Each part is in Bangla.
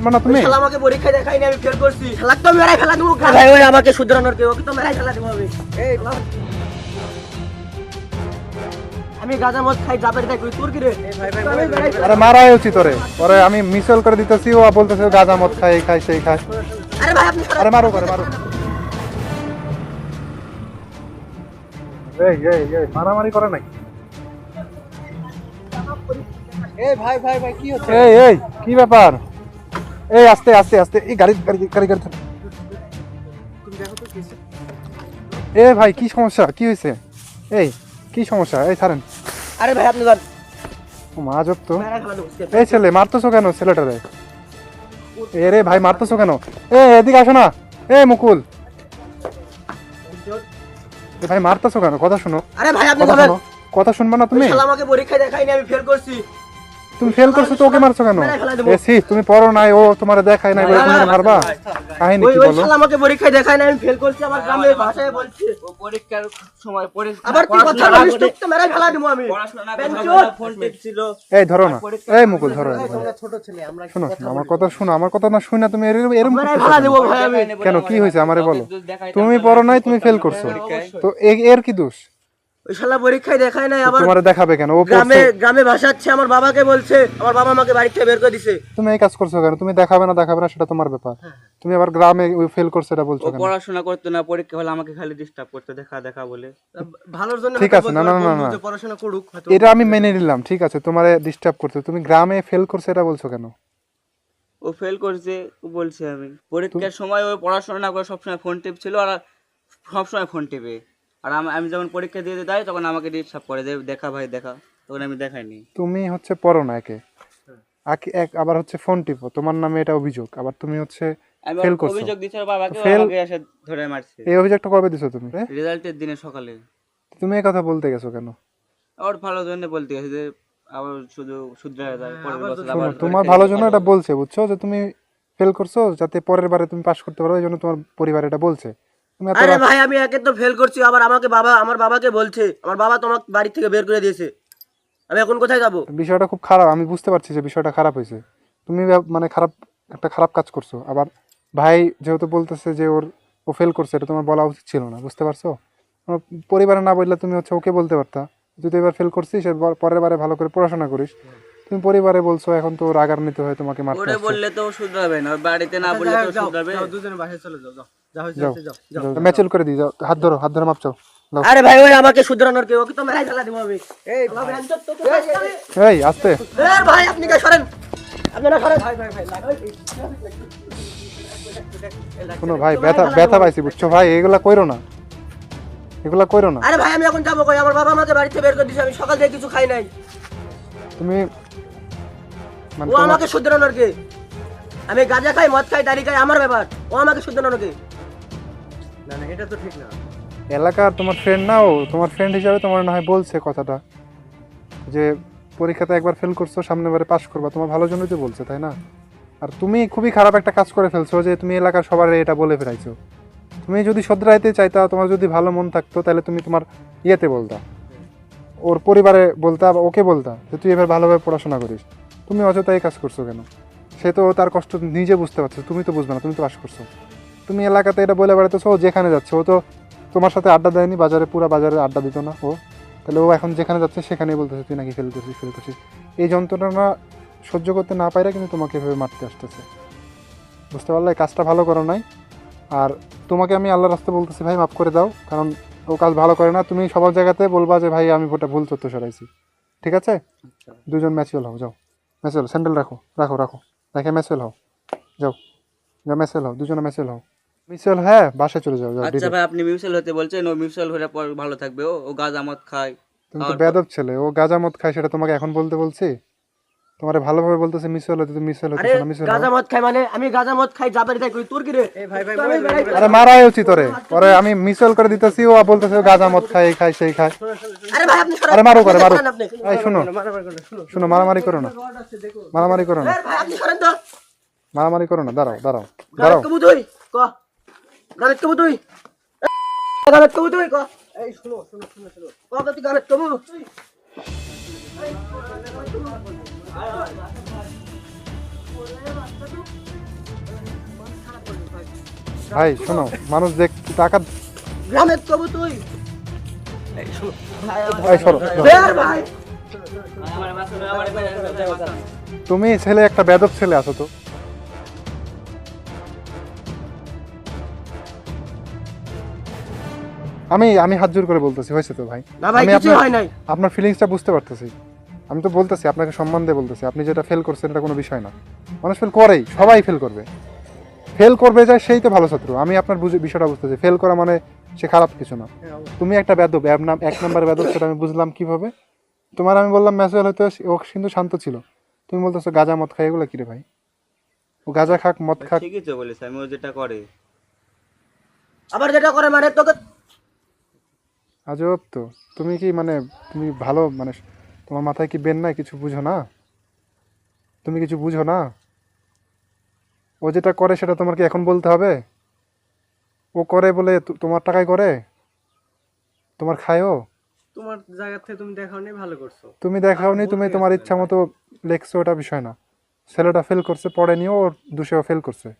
শুনবা না তুমি শালা আমাকে পরীক্ষা দেখাইনি আমি ফেল করছি। শালা তো মেরাই ফেলা দেবো ভাই ওই আমাকে শুধরানোর কেউ তো মেরাই ফেলা দেবো আমি। এই আমি গাঁজা মদ খাই জাবের দেখ তোর কি রে। আরে মারাই উচিত ওরে ওরে আমি মিসল করে দিতেছি ও বলতেছে গাঁজা মদ খায় এই খায় সেই খায় আরে ভাই আপনি আরে মারো করে মারো। এই এই এই মারামারি করে নাকি এই ভাই ভাই ভাই কি হচ্ছে? এই এই কি ব্যাপার? এই আস্তে আস্তে আস্তে। এই গাড়ি গাড়ি গাড়ি গাড়ি এ ভাই কি সমস্যা? কি হয়েছে? এই কি সমস্যা? এই ছাড়েন। আরে ভাই আপনি যান। মা জব তো। এই ছেলে মারতেছো কেন ছেলেটারে? এ রে ভাই মারতেছো কেন? এ এদিকে আসো না। এ মুকুল। ভাই মারতেছো কেন? কথা শোনো। আরে ভাই আপনি কথা শুনবা না তুমি? আমাকে পরীক্ষা দেখাইনি আমি ফেল করছি। তুমি ফেল করছ তো ওকে মারছো কেন? মেরে ফেলা দেবো। এ সি তুমি পড়ো নাই ও তোমার দেখায় নাই বলে তুমি মারবা? কাহিনী কি ওই বলো? শালা আমাকে পরীক্ষা দেখাইনি আমি ফেল করছি আমার গ্রামের ভাষায় বলছি। ও পরীক্ষার সময় পরীক্ষা আবার কি কথা বলিস? তোকে তো মেরাই ফেলা দেবো আমি। পড়াশোনা না। ফোন টিপছিল। এই ধরো না। এই মুকুল ধরো ছোট ছেলে আমরা শোনো শোনো আমার কথা শোনো আমার কথা না শুনে তুমি মেরাই ফেলা কেন? ভাই আমি। কেন? কি হয়েছে? আমারে বলো। তুমি পড়ো নাই তুমি ফেল করছ। তো এর কি দোষ? ওই শালা পরীক্ষায় দেখায় নাই আবার তোমারে দেখাবে কেন? ও গ্রামে গ্রামে ভাষাচ্ছে আমার বাবাকে বলছে আমার বাবা আমাকে বাড়ি থেকে বের করে দিছে। তুমি এই কাজ করছ কেন? তুমি দেখাবে না দেখাবে না সেটা তোমার ব্যাপার। তুমি আবার গ্রামে ওই ফেল করছে এটা বলছো কেন? পড়াশোনা করতো না পরীক্ষা হলে আমাকে খালি ডিস্টার্ব করতে দেখা দেখা বলে। ভালোর জন্য ঠিক আছে, না, না, না, না। পড়াশোনা করুক এটা আমি মেনে নিলাম ঠিক আছে তোমারে ডিস্টার্ব করছে। তুমি গ্রামে ফেল করছে এটা বলছো কেন? ও ফেল করছে ও বলছি আমি। পরীক্ষার সময় ও পড়াশোনা না করে সবসময় ফোন টিপছিল আর সবসময় ফোন টিপে। আর আমি যখন পরীক্ষা দিয়ে যাই তখন আমাকে ডিস্টার্ব করে যে দেখা ভাই দেখা। তখন আমি দেখাইনি। তুমি হচ্ছে পড়ো না একে। আকে- এক আবার হচ্ছে ফোন টিপো। তোমার নামে এটা অভিযোগ। আবার তুমি হচ্ছে ওর করছ। অভিযোগ ওর বাবাকে আমাকে এসে ধরে মারছে। এই অভিযোগটা কবে দিছো তুমি? রেজাল্টের দিনে সকালে। তুমি এই কথা বলতে গেছো কেন? ওর ভালো জন্য বলতে গেছে যে আবার শুধু যায় পরের বছর আবার তোমার ভালো জন্য এটা বলছে বুঝছ? যে তুমি ফেল করছ যাতে পরের বারে তুমি পাস করতে পারো এই জন্য তোমার পরিবার এটা বলছে। আরে ভাই আমি একে তো ফেল করছি আবার আমাকে বাবা আমার বাবাকে বলছে আমার বাবা তোমাকে বাড়ি থেকে বের করে দিয়েছে। আমি এখন কোথায় যাব? বিষয়টা খুব খারাপ আমি বুঝতে পারছি যে বিষয়টা খারাপ হয়েছে। তুমি মানে খারাপ একটা খারাপ কাজ করছ। আবার ভাই যেহেতু বলতেছে যে ওর ও ফেল করছে এটা তোমার বলা উচিত ছিল না বুঝতে পারছ? পরিবারে না বললে তুমি হচ্ছে ওকে বলতে পারতা। যদি এবার ফেল করছিস পরের বারে ভালো করে পড়াশোনা করিস। তুমি পরিবারে বলছো এখন তো রাগান্বিত হয়ে তোমাকে মারতে ওরে বললে তো শুধরাবে না বাড়িতে না বললে তো ও শুধরাবে। দুজনে বাসায় চলে যাও যাও যাও ম্যাচুল করে দিই যাও হাত ধরো হাত ধরে মাপ চাও আরে ভাই ওই আমাকে শুধরানোর কেউ ওকে তো মেরাই ফেলা দেবো আমি। এই এই আস্তে। ভাই আপনি কে সরেন? আপনারা সরেন। ভাই ভাই ভাই শোনো ভাই ব্যথা ব্যথা পাইছি বুঝছ ভাই এগুলা কইরো না। এগুলা কইরো না। আরে ভাই আমি এখন যাব কই? আমার বাবা আমাকে বাড়ি থেকে বের করে দিয়েছে আমি সকাল থেকে কিছু খাই নাই। তুমি ও তোমার- আমাকে শুধরানোর কে আমি গাঁজা খাই মদ খাই দাড়ি খাই আমার ব্যাপার। ও আমাকে শুধরানোর কে না না এটা তো ঠিক না। এলাকার তোমার ফ্রেন্ড না ও তোমার ফ্রেন্ড হিসাবে তোমার না হয় বলছে কথাটা। যে পরীক্ষাতে একবার ফেল করছ সামনের বারে পাস করবা। তোমার ভালোর জন্যই তো বলছে তাই না? আর তুমি খুবই খারাপ একটা কাজ করে ফেলছো যে তুমি এলাকার সবার এটা বলে ফেলাইছো। তুমি যদি শোধরাইতে চাইতা তোমার যদি ভালো মন থাকতো তাহলে তুমি তোমার ইয়েতে বলতা। ওর পরিবারে বলতা বা ওকে বলতা যে তুই এবার ভালোভাবে পড়াশোনা করিস। তুমি অযথা এই কাজ করছ কেন? সে তো তার কষ্ট নিজে বুঝতে পারছ তুমি তো বুঝবে না তুমি তো পাস করছ। তুমি এলাকাতে এটা বলে বেড়াতেছো ও যেখানে যাচ্ছে ও তো তোমার সাথে আড্ডা দেয়নি বাজারে পুরো বাজারে আড্ডা দিত না ও। তাহলে ও এখন যেখানে যাচ্ছে সেখানেই বলতেছে তুই নাকি ফেল করছিস ফেল করছিস এই যন্ত্রণা সহ্য করতে না পারে কিন্তু তোমাকে এভাবে মারতে আসতেছে। বুঝতে পারলে কাজটা ভালো করো নাই। আর তোমাকে আমি আল্লাহ রাস্তা বলতেছি ভাই মাফ করে দাও কারণ ও কাজ ভালো করে না। তুমি সবার জায়গাতে বলবা যে ভাই আমি ওটা ভুল তথ্য সরাইছি ঠিক আছে? দুজন ম্যাচুয়াল হও যাও। ম্যাচুয়াল স্যান্ডেল রাখো রাখো রাখো দেখে মেসেল হও যাও যাও মেসেল হও দুজনে মেসেল হও মিউচুয়াল হ্যাঁ বাসায় চলে যাও আচ্ছা ভাই আপনি মিউচুয়াল হতে বলছেন ও মিউচুয়াল হলে পর ভালো থাকবে ও ও গাঁজা মদ খায়। তুমি তো বেদব ছেলে ও গাঁজা মদ খায় সেটা তোমাকে এখন বলতে বলছি? তোমারে ভালোভাবে বলতেছে মিসল হতে তুমি মিসল হতে না মিসল গাঁজা মদ খাই মানে আমি গাঁজা মদ খাই যাবে তাই কই তোর কি রে? ভাই ভাই আরে মারাই উচিত ওরে ওরে আমি মিসল করে দিতেছি ও বলতেছে ও গাঁজা মদ খাই খাই সেই খায় আরে ভাই আপনি আরে মারো করে মারো। এই শোনো। শোনো মারামারি করো না। মারামারি করো না। আরে ভাই আপনি সরেন তো। মারামারি করো না দাঁড়াও দাঁড়াও দাঁড়াও। কবু তুই ক। গানত কবু তুই গানত কবু তুই ক। এই শুনো শুনো শুনো শুনো। ক তুই কবু ভাই শোনো মানুষ দেখ টাকা গ্রামের তবু তুই। ভাই সরো। তুমি ছেলে একটা বেদব ছেলে আছো তো। আমি আমি হাত জোর করে বলতেছি হয়েছে তো ভাই? আমি কিছু আপনার- হয় নাই। আপনার ফিলিংসটা বুঝতে পারতেছি। আমি তো বলতেছি আপনাকে সম্মান দিয়ে বলতেছি আপনি যেটা ফেল করছেন এটা কোনো বিষয় না। মানুষ ফেল করেই সবাই ফেল করবে। ফেল করবে যায় সেই তো ভালো ছাত্র আমি আপনার বুঝে বিষয়টা বুঝতেছি ফেল করা মানে সে খারাপ কিছু না। তুমি একটা বেদব নাম এক নাম্বার বেদব সেটা আমি বুঝলাম কীভাবে? তোমার আমি বললাম ম্যাসুয়াল হয়তো ও কিন্তু শান্ত ছিল। তুমি বলতেছো গাঁজা মদ খাই এগুলো কিরে ভাই? ও গাঁজা খাক মদ খাক। ঠিকই তো বলেছে আমি ও যেটা করে। আবার যেটা করে মানে তোকে আজব তো। তুমি কি মানে তুমি ভালো মানে তোমার মাথায় কি বেন নাই? কিছু বুঝো না? তুমি কিছু বুঝো না? ও যেটা করে সেটা তোমার কি এখন বলতে হবে? ও করে বলে তোমার টাকায় করে? তোমার খায়ও? তোমার জায়গা থেকে তুমি দেখাও নি ভালো করছ। তুমি দেখাওনি তুমি তোমার ইচ্ছা মতো লেখছো ওটা বিষয় না। ছেলেটা ফেল করছে পড়েনি ওর দোষেও ফেল করছে।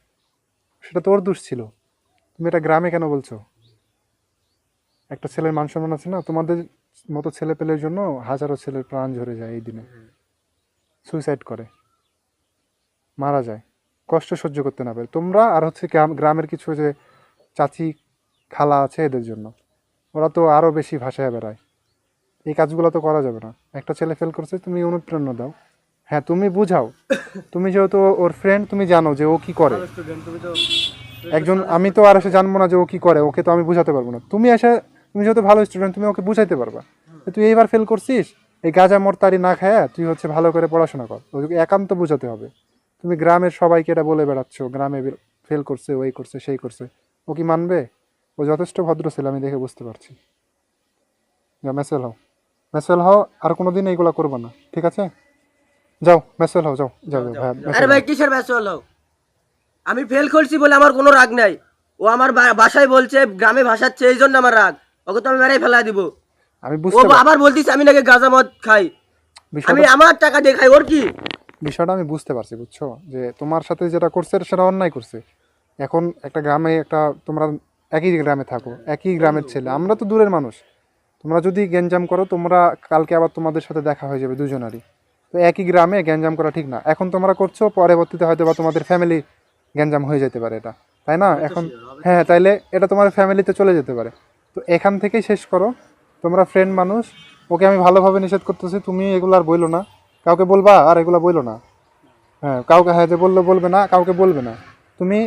সেটা তো ওর দোষ ছিল। তুমি এটা গ্রামে কেন বলছো? একটা ছেলের মান সম্মান আছে না? তোমাদের মতো ছেলে পেলের জন্য হাজারো ছেলের প্রাণ ঝরে যায় এই দিনে। সুইসাইড করে। মারা যায়। কষ্ট সহ্য করতে না পারে। তোমরা আর হচ্ছে গ্রাম- গ্রামের কিছু যে চাচি খালা আছে এদের জন্য ওরা তো আরও বেশি ভাষায় বেড়ায়। এই কাজগুলো তো করা যাবে না। একটা ছেলে ফেল করছে তুমি অনুপ্রেরণা দাও। হ্যাঁ তুমি বুঝাও। তুমি যেহেতু ওর ফ্রেন্ড তুমি জানো যে ও কি করে। একজন আমি তো আর এসে জানব না যে ও কি করে। ওকে তো আমি বুঝাতে পারব না। তুমি এসে তুমি যেহেতু ভালো স্টুডেন্ট তুমি ওকে বুঝাইতে পারবা। তুই এইবার ফেল করছিস এই গাঁজা মরতারি না খায় তুই হচ্ছে ভালো করে পড়াশোনা কর। ওকে একান্ত বুঝাতে হবে। তুমি গ্রামের সবাইকে এটা বলে বেড়াচ্ছ গ্রামে ফেল করছে ওই করছে সেই করছে। ও কি মানবে? ও যথেষ্ট ভদ্র ছেলে আমি দেখে বুঝতে পারছি। যা মেসেল হও। মেসেল হও আর কোনোদিন এইগুলো করব না। ঠিক আছে? যাও মেসেল হও যাও যাও হ্যাঁ আরে ভাই কিসের ব্যস্ত হলো আমি ফেল করছি বলে আমার কোনো রাগ নাই। ও আমার বাসায় বলছে গ্রামে ভাষাচ্ছে এই জন্য আমার রাগ। ওকে তো আমি মেরে ফেলা দিব। আমি ও বুঝতে পার- আবার বলতিস আমি নাকি গাঁজা মদ খাই। আমি বিষয়টা আমার টাকা দিয়ে খাই ওর কি? বিষয়টা আমি বুঝতে পারছি বুঝছ? যে তোমার সাথে যেটা করছে সেটা অন্যায় করছে। এখন একটা গ্রামে একটা তোমরা একই গ্রামে থাকো একই গ্রামের ছেলে। আমরা তো দূরের মানুষ। তোমরা যদি গ্যাঞ্জাম করো তোমরা কালকে আবার তোমাদের সাথে দেখা হয়ে যাবে দুজনারই। তো একই গ্রামে গ্যাঞ্জাম করা ঠিক না। এখন তোমরা করছ পরবর্তীতে হয়তো বা তোমাদের ফ্যামিলি গ্যাঞ্জাম হয়ে যেতে পারে এটা। তাই না? এখন হ্যাঁ তাইলে এটা তোমার ফ্যামিলিতে চলে যেতে পারে। তো এখান থেকেই শেষ করো। তোমরা ফ্রেন্ড মানুষ। ওকে আমি ভালোভাবে নিষেধ করতেছি তুমি এগুলো আর বইলো না। কাউকে বলবা আর এগুলো বইলো না। হ্যাঁ কাউকে হ্যাঁ যে বলল বলবে না কাউকে বলবে না। তুমি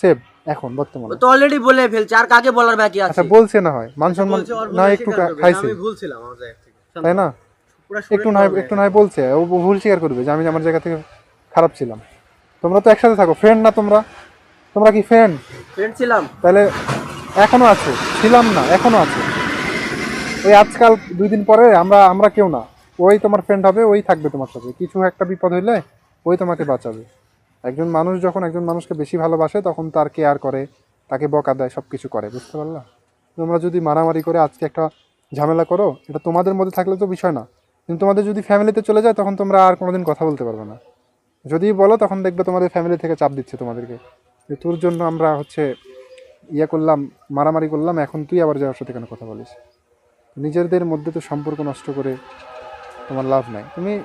সেভ এখন বর্তমানে। তো অলরেডি বলে ফেলছে আর কাকে বলার বাকি আছে? আচ্ছা বলছে না হয়। মান সম্মান না একটু খাইছে। ভুলছিলাম আমার জায়গা থেকে তাই না? একটু নয় একটু নয় বলছে। ও ভুল স্বীকার করবে যে আমি আমার জায়গা থেকে খারাপ ছিলাম। তোমরা তো একসাথে থাকো ফ্রেন্ড না তোমরা? তোমরা কি ফ্রেন্ড ফ্রেন্ড ছিলাম। তাহলে এখনও আছে, ছিলাম না, এখনও আছে। ওই আজকাল দুই দিন পরে আমরা আমরা কেউ না। ওই তোমার ফ্রেন্ড হবে, ওই থাকবে তোমার সাথে। কিছু একটা বিপদ হইলে ওই তোমাকে বাঁচাবে। একজন মানুষ যখন একজন মানুষকে বেশি ভালোবাসে, তখন তার কেয়ার করে, তাকে বকা দেয় সব কিছু করে, বুঝতে পারলা? তোমরা যদি মারামারি করে আজকে একটা ঝামেলা করো, এটা তোমাদের মধ্যে থাকলে তো বিষয় না। কিন্তু তোমাদের যদি ফ্যামিলিতে চলে যায়, তখন তোমরা আর কোনোদিন কথা বলতে পারবে না। যদি বলো, তখন দেখবে তোমাদের ফ্যামিলি থেকে চাপ দিচ্ছে তোমাদেরকে। তোর জন্য আমরা হচ্ছে ইয়ে করলাম মারামারি করলাম এখন তুই আবার যাওয়ার সাথে কেন কথা বলিস? নিজেদের মধ্যে তো সম্পর্ক নষ্ট করে তোমার লাভ নাই। তুমি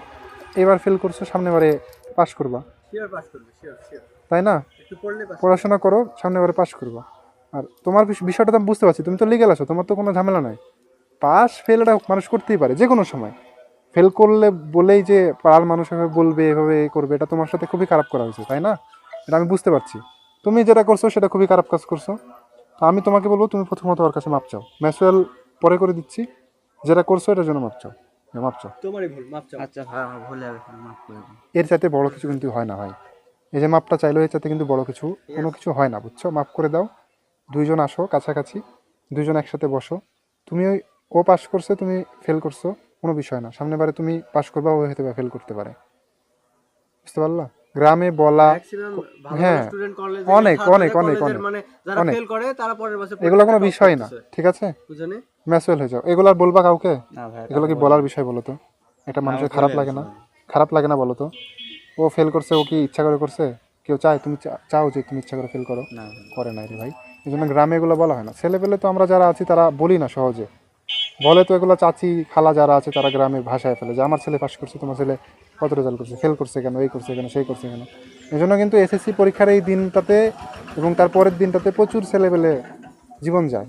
এবার ফেল করছ সামনেবারে পাশ করবা। তাই না? পড়াশোনা করো সামনেবারে পাশ করবা। আর তোমার বিষ- বিষয়টা তো আমি বুঝতে পারছি তুমি তো লিগেল আছো তোমার তো কোনো ঝামেলা নাই। পাস ফেল এটা মানুষ করতেই পারে যে কোনো সময়। ফেল করলে বলেই যে পাড়ার মানুষ এভাবে বলবে এভাবে এ করবে এটা তোমার সাথে খুবই খারাপ করা হয়েছে তাই না? এটা আমি বুঝতে পারছি। তুমি যেটা করছ সেটা খুবই খারাপ কাজ করছ। তো আমি তোমাকে বলব তুমি প্রথমত ওর কাছে মাপ চাও। ম্যাচুয়াল পরে করে দিচ্ছি যেটা করছ এটার জন্য মাপ চাও। হ্যাঁ, মাপ চাও। তোমারই ভুল মাপ চাও। আচ্ছা ভাই আমার ভুলে মাফ করে এর চাইতে বড় কিছু কিন্তু হয় না ভাই। এই যে মাপটা চাইলো এর চাইতে কিন্তু বড় কিছু কোনো কিছু হয় না বুঝছ? মাপ করে দাও। দুইজন আসো কাছাকাছি দুইজন একসাথে বসো। তুমি ওই ও পাস করছে তুমি ফেল করছ কোনো বিষয় না। সামনে বারে তুমি পাস করবা ও হয়তো ফেল করতে পারে। বুঝতে পারলা? গ্রামে বলা হ্যাঁ, অনেক, অনেক, অনেক, অনেক। মানে যারা অনেক। ফেল করে তারা পরের বছর এগুলো কোনো বিষয় না ঠিক আছে? বুঝনে ম্যাচুয়াল হয়ে যাও। এগুলো আর বলবা কাউকে? এগুলো কি বলার বিষয় বলো তো? এটা মানুষের খারাপ লাগে না। খারাপ লাগে না বলো তো? ও ফেল করছে ও কি ইচ্ছা করে করছে? কেউ চায় তুমি চা- চাও যে তুমি ইচ্ছা করে ফেল করো? করে না রে ভাই। এই জন্য গ্রামে এগুলো বলা হয় না। ছেলে পেলে তো আমরা যারা আছি তারা বলি না সহজে। বলে তো এগুলো চাচি খালা যারা আছে তারা গ্রামের ভাষায় ফেলে যে আমার ছেলে পাস করছে তোমার ছেলে কত রেজাল্ট করছে ফেল করছে কেন এই করছে কেন সেই করছে কেন। এই জন্য কিন্তু এসএসসি পরীক্ষার এই দিনটাতে এবং তার পরের দিনটাতে প্রচুর ছেলেপেলে জীবন যায়।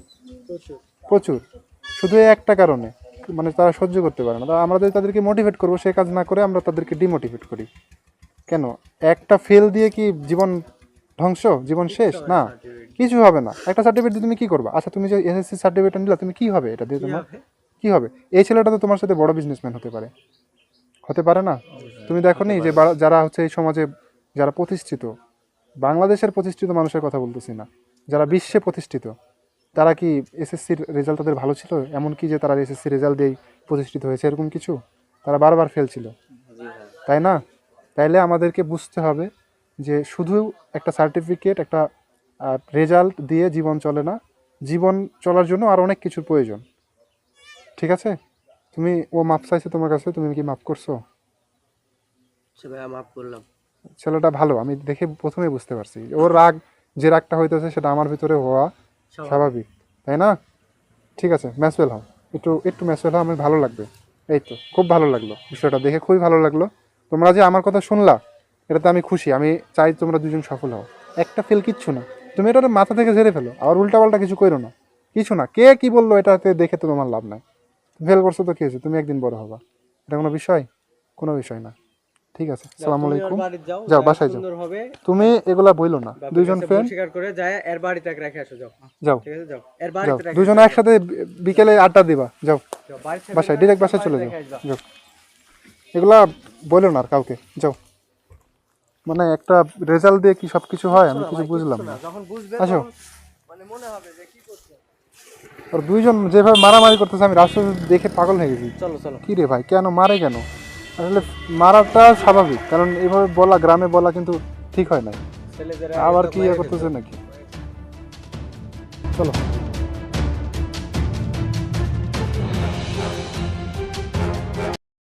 প্রচুর। শুধু একটা কারণে মানে তারা সহ্য করতে পারে না। আমরা যদি তাদেরকে মোটিভেট করব সে কাজ না করে আমরা তাদেরকে ডিমোটিভেট করি। কেন? একটা ফেল দিয়ে কি জীবন ধ্বংস জীবন শেষ? না কিছু হবে না। একটা সার্টিফিকেট দিয়ে তুমি কি করবা? আচ্ছা তুমি যে এসএসসি সার্টিফিকেট নিলা তুমি কি হবে এটা দিয়ে তোমার? কি হবে? এই ছেলেটা তো তোমার সাথে বড় বিজনেসম্যান হতে পারে। হতে পারে না? তুমি দেখো নি যে যারা হচ্ছে এই সমাজে যারা প্রতিষ্ঠিত, বাংলাদেশের প্রতিষ্ঠিত মানুষের কথা বলতেছি না। যারা বিশ্বে প্রতিষ্ঠিত, তারা কি এসএসসির রেজাল্ট তাদের ভালো ছিল? এমন কি যে তারা এসএসসি রেজাল্ট দিয়েই প্রতিষ্ঠিত হয়েছে? এরকম কিছু? তারা বারবার ফেল ছিল। তাই না? তাইলে আমাদেরকে বুঝতে হবে যে শুধু একটা সার্টিফিকেট একটা রেজাল্ট দিয়ে জীবন চলে না। জীবন চলার জন্য আর অনেক কিছুর প্রয়োজন। ঠিক আছে? তুমি ও মাপ চাইছে তোমার কাছে তুমি কি মাপ করছ? সে ভাইয়া মাফ করলাম। ছেলেটা ভালো আমি দেখে প্রথমে বুঝতে পারছি। ওর রাগ যে রাগটা হইতেছে সেটা আমার ভিতরে হওয়া স্বাভাবিক। তাই না? ঠিক আছে ম্যাচওয়েল হও। একটু একটু ম্যাচওয়েল হও আমার ভালো লাগবে। এই তো খুব ভালো লাগল বিষয়টা দেখে খুবই ভালো লাগল। তোমরা যে আমার কথা শুনলা এটাতে আমি খুশি আমি চাই তোমরা দুজন সফল হও। একটা ফেল কিচ্ছু না। তুমি এটা মাথা থেকে ঝেড়ে ফেলো আর উল্টাপাল্টা কিছু করো না। কিছু না কে কি বলল এটাতে দেখে তো তোমার লাভ নাই। ফেল করছ তো কি হয়েছে তুমি একদিন বড় হবা। এটা কোনো বিষয়? কোনো বিষয় না। ঠিক আছে সালাম আলাইকুম। যাও বাসায় যাও। তুমি এগুলা বইলো না। দুইজন ফ্রেন্ড স্বীকার করে যায় এর বাড়িতে রেখে আসো যাও। যাও। ঠিক আছে যাও। এর বাড়িতে রেখে দুজনে একসাথে বিকেলে আড্ডা দিবা যাও। বাড়ি বাসায় ডিরেক্ট বাসায় চলে যাও। যাও। এগুলা বইলো না আর কাউকে যাও। মানে একটা রেজাল্ট দিয়ে কি সব কিছু হয়? আমি কিছু বুঝলাম না। যখন বুঝবে আসো। মানে মনে হবে যে কি করছে। আর দুইজন যেভাবে মারামারি করতেছে আমি রাস্তা দেখে পাগল হয়ে গেছি। চলো চলো। কি রে ভাই কেন? মারে কেন? আসলে মারাটা স্বাভাবিক কারণ এভাবে বলা গ্রামে বলা কিন্তু ঠিক হয় না আবার কি ইয়ে করতেছে নাকি? চলো।